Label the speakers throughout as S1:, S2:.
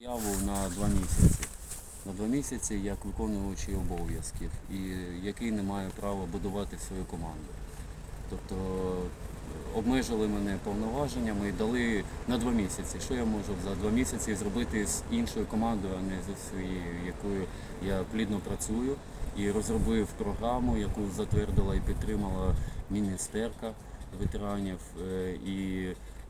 S1: Заяву на два місяці. На два місяці як виконуючий обов'язків і який не має права будувати свою команду. Тобто е, обмежили мене повноваженнями і дали на два місяці. Що я можу за два місяці зробити з іншою командою, а не зі своєю, якою я плідно працюю і розробив програму, яку затвердила і підтримала міністерка ветеранів е, і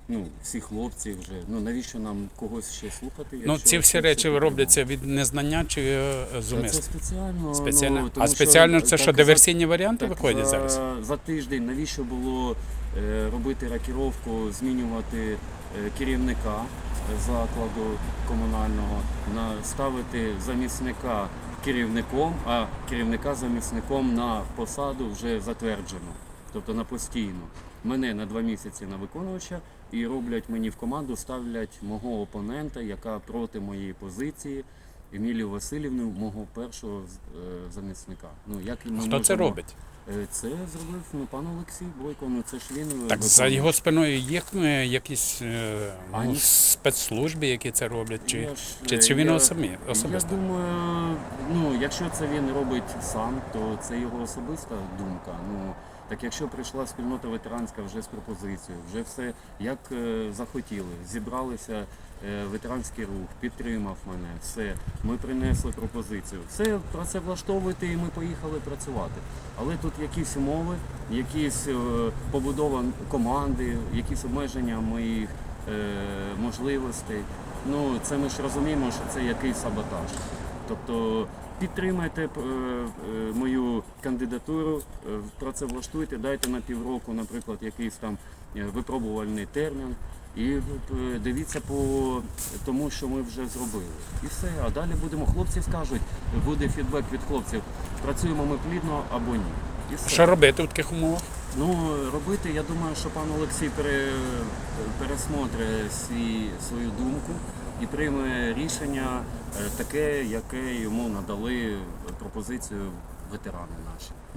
S1: ну, всі хлопці вже. Ну навіщо нам когось ще слухати?
S2: Ну, ці всі речі робляться від незнання чи е,
S1: Це спеціально.
S2: Спеціально.
S1: ну, тому
S2: а
S1: що
S2: спеціально це
S1: так
S2: що,
S1: за-
S2: диверсійні варіанти
S1: так
S2: виходять
S1: за,
S2: зараз?
S1: За тиждень навіщо було е, робити рокіровку, змінювати е, керівника закладу комунального, на, ставити замісника керівником, а керівника замісником на посаду вже затверджено, тобто на постійну. Мене на два місяці на виконувача і роблять мені в команду, ставлять мого опонента, яка проти моєї позиції. Емілію Васильівну, мого першого е, замісника. Ну як і ми
S2: Хто це робить?
S1: Е, Це зробив ну, пан Олексій Бойко. Ну це ж він е,
S2: Так за його спиною є е, якісь е, ну, спецслужби, які це роблять, чи,
S1: Я ж,
S2: чи
S1: е,
S2: це він
S1: я-
S2: особі, особисто?
S1: Я думаю, ну якщо це він робить сам, то це його особиста думка. Ну так якщо прийшла спільнота ветеранська вже з пропозицією, вже все як е, захотіли, зібралися е, ветеранський рух, підтримав мене, все. Ми принесли пропозицію. Все працевлаштовуйте і ми поїхали працювати. Але тут якісь умови, якісь е, побудова команди, якісь обмеження моїх можливостей. Ну, це ми ж розуміємо, що це якийсь саботаж. Тобто підтримайте е, е, мою кандидатуру, е, працевлаштуйте, дайте на півроку, наприклад, якийсь там випробувальний термін. І дивіться по тому, що ми вже зробили. І все. А далі будемо. Хлопці скажуть, буде фідбек від хлопців, працюємо ми плідно або ні. І все.
S2: Що робити в таких умовах?
S1: Ну, робити, я думаю, що пан Олексій пере, пересмотре свій, свою думку і прийме рішення е, таке, яке йому надали пропозицію ветерани наші.
S2: Дякую.